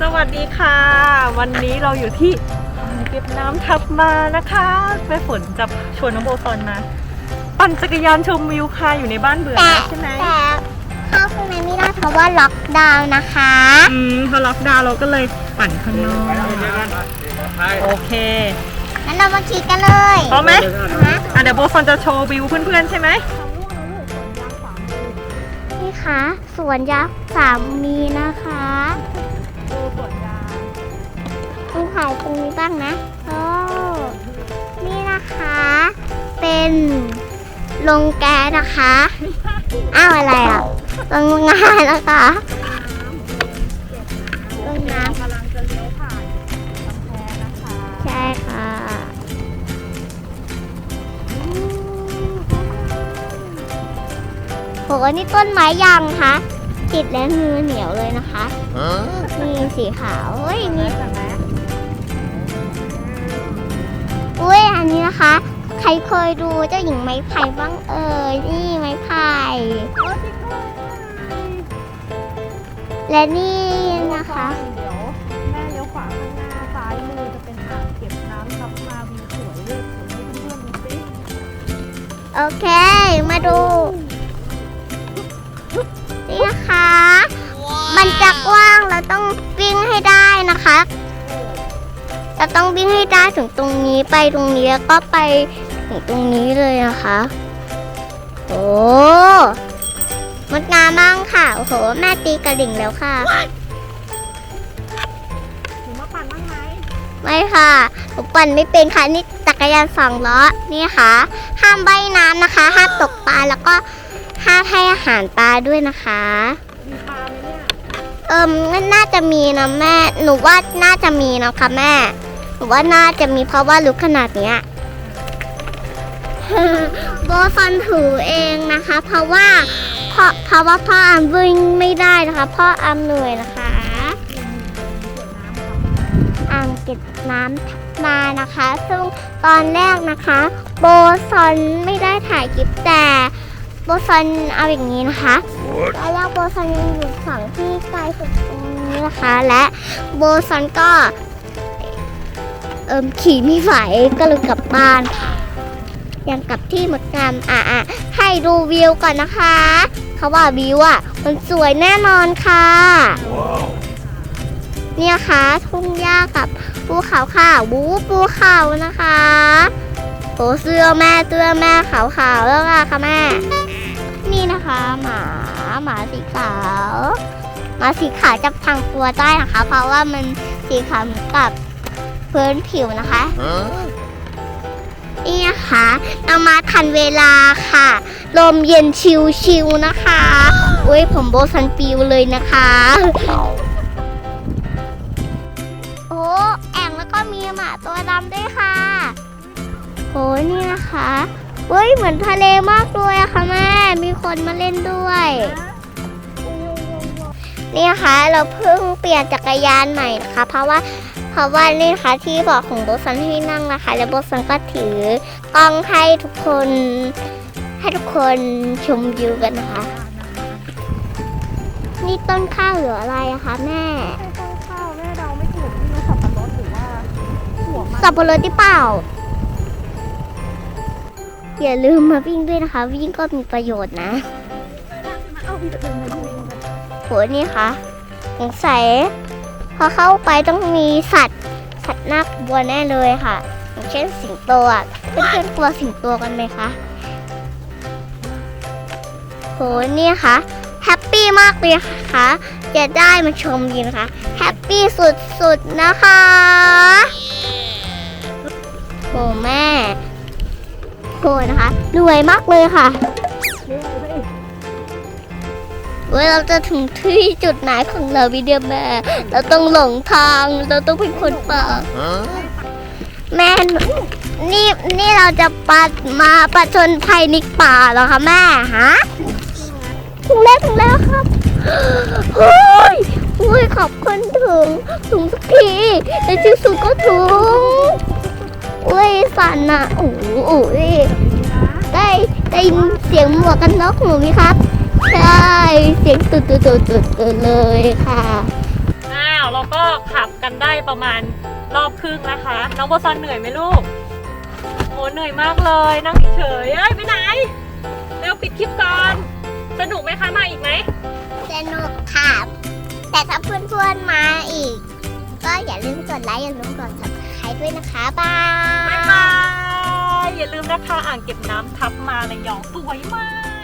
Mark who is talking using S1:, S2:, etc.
S1: สวัสดีค่ะ วันนี้เราอยู่ที่อ่างเก็บน้ำทับมานะคะแม่ฝนจะชวนน้องโบฟอนมา ปั่นจักรยานชมวิวค่ะอยู่ในบ้านเบื่อ
S2: แต่
S1: แล้วใช่ไหม
S2: แต่เข้าข้างในไม่ได้เพราะว่าล็อกดาวน์นะคะ
S1: อืมพอล็อกดาวน์เราก็เลยปั่นข้างนอกโอเค
S2: งั้นเรามาขี่กันเลย
S1: พร้อมไหม
S2: ฮะ
S1: อะเดี๋ยวโบฟอนจะโชว์วิวเพื่อนๆใช่ไหม
S2: นี่ คะสวนยักษ์สามมีนะคะมีถ่ายตรงนี้บ้างนะโอ้นี่นะคะ เป็นลงแก๊สนะคะ อ้าวอะไรอะโรงงานนะคะ หนี่ต้นไม้ยังคะติดแล้วมือเหนียวเลยนะคะนี่สีขาวเฮ้ยมี
S1: ใช่ไหม
S2: อุ้ยอันนี้นะคะ ใครเคยดูเจ้าหญิงไม้ไผ่บ้างเอ่ยนี่ไม้ไผ่และนี่นะคะ
S1: เดี๋ยวแม่เต้
S2: องวิ่งให้ได้ถึงตรงนี้ไปตรงนี้แล้วก็ไปถึงตรงนี้เลยนะคะ โอ้งดงามมากค่ะโอ้โหแม่ตีกระดิ่งแล้วค่ะ
S1: หนูมาปั่นบ้างไหม
S2: ไม่ค่ะหนูปั่นไม่เป็นค่ะนี่จักรยานสองล้อนี่ค่ะ ห้ามใบน้ำนะคะ ห้ามตกปลาแล้วก็ห้ามให้อาหารปลาด้วยนะคะ
S1: มีปลาไหมเนี่ย
S2: เอิมน่าจะมีนะแม่ หนูว่าน่าจะมีนะคะแม่ หนูว่าน่าจะมีเพราะว่าลุกขนาดเนี้ยโบฟันถือเองนะคะ เพราะว่าเพราะเพราะว่าพ่ออามวิ่งไม่ได้นะคะ พ่ออามเหนื่อยนะคะอ่างเก็บน้ำมานะคะ ซึ่งตอนแรกนะคะ โบซอนไม่ได้ถ่ายคลิปแต่โบซอนเอาอย่างนี้นะคะตอนแรกโบซอนยังอยู่ฝั่งที่ไกลสุดตรงนี้นะคะ และโบซอนก็เอิมขี่ไม่ไหวก็เลยกลับบ้านยังกลับที่หมดงามอะอะให้ดูวิวก่อนนะคะ เขาว่าวิวอะมันสวยแน่นอนค่ะเนี่ยค่ะทุ่งหญ้ากับภูเขาค่ะบูภูเขานะคะโอ้เสื้อแม่เสื้อแม่ขาวๆแล้วค่ะค่ะแม่ นี่นะคะหมาหมาสีขาวหมาสีขาวจะพังตัวได้นะคะ เพราะว่ามันสีขาวเหมือนกับ พื้นผิวนะคะ นี่นะคะเอามาทันเวลาค่ะ ลมเย็นชิวๆนะคะ อุ้ยผมโบสันปิวเลยนะคะ โอ้แอ่งแล้วก็มีหมาตัวดำด้วยค่ะ โอ้นี่นะคะเฮ้ยเหมือนทะเลมากเลยอะค่ะแม่ มีคนมาเล่นด้วย นี่นะคะเราเพิ่งเปลี่ยนจักรยานใหม่นะคะ เพราะว่า เพราะว่านี่นะคะที่บอกของโบสันให้นั่งนะคะ แล้วโบสันก็ถือกล้องให้ทุกคน ให้ทุกคนชมวิวกันนะคะ นี่ต้นข้าวหรืออะไรอะคะแม่
S1: ต้นข้าวแม่เดาไม่ถูกไม่รู้สับปะรดหรือว่าหัวมัน
S2: สับปะรดที่เปล่า อย่าลืมมาวิ่งด้วยนะคะ วิ่งก็มีประโยชน์นะโหนี่ค่ะสงสัย พอเข้าไปต้องมีสัตว์สัตว์น่ากลัวแน่เลยค่ะ อย่างเช่นสิงโตอะเพื่อนๆกลัวสิงโตกันไหมคะโหนี่ค่ะแฮปปี้มากเลยค่ะจะได้มาชมดีนะคะแฮปปี้สุดๆนะคะโหแม่โหนะคะรวยมากเลยค่ะ ว้ยเราจะถึงที่จุดไหนของเราวิดีโอแม่เราต้องหลงทางเราต้องเป็นคนป่าแม่หนูนี่นี่เราจะปัดมาประชนภัยในป่าเหรอคะแม่ฮะถึงแล้วถึงแล้วครับเฮ้ยเฮ้ยขอบคุณถึงถึงสักทีในที่สุดก็ถึงเว้ยสั่นอะโอ้โหโอ้ยได้ได้ยินเสียงหมวกกันน็อกหนูไหมครับ ใช่เสียงตุดตุดตุดตุดตุดเลยค่ะ
S1: อ้าวเราก็ขับกันได้ประมาณรอบครึ่งนะคะ น้องโบซอนเหนื่อยไหมลูกโอ้เหนื่อยมากเลยนั่งเฉยๆเอ้ยไปไหนเร็วปิดคลิปก่อน สนุกไหมคะมาอีกไหม
S2: สนุกค่ะ แต่ถ้าเพื่อนๆมาอีก ก็อย่าลืมกดไลค์อย่าลืมกด subscribe ด้วยนะคะบา
S1: บ๊าย
S2: ย
S1: บายอย่าลืมนะคะอ่างเก็บน้ำทับมาระยองสวยมาก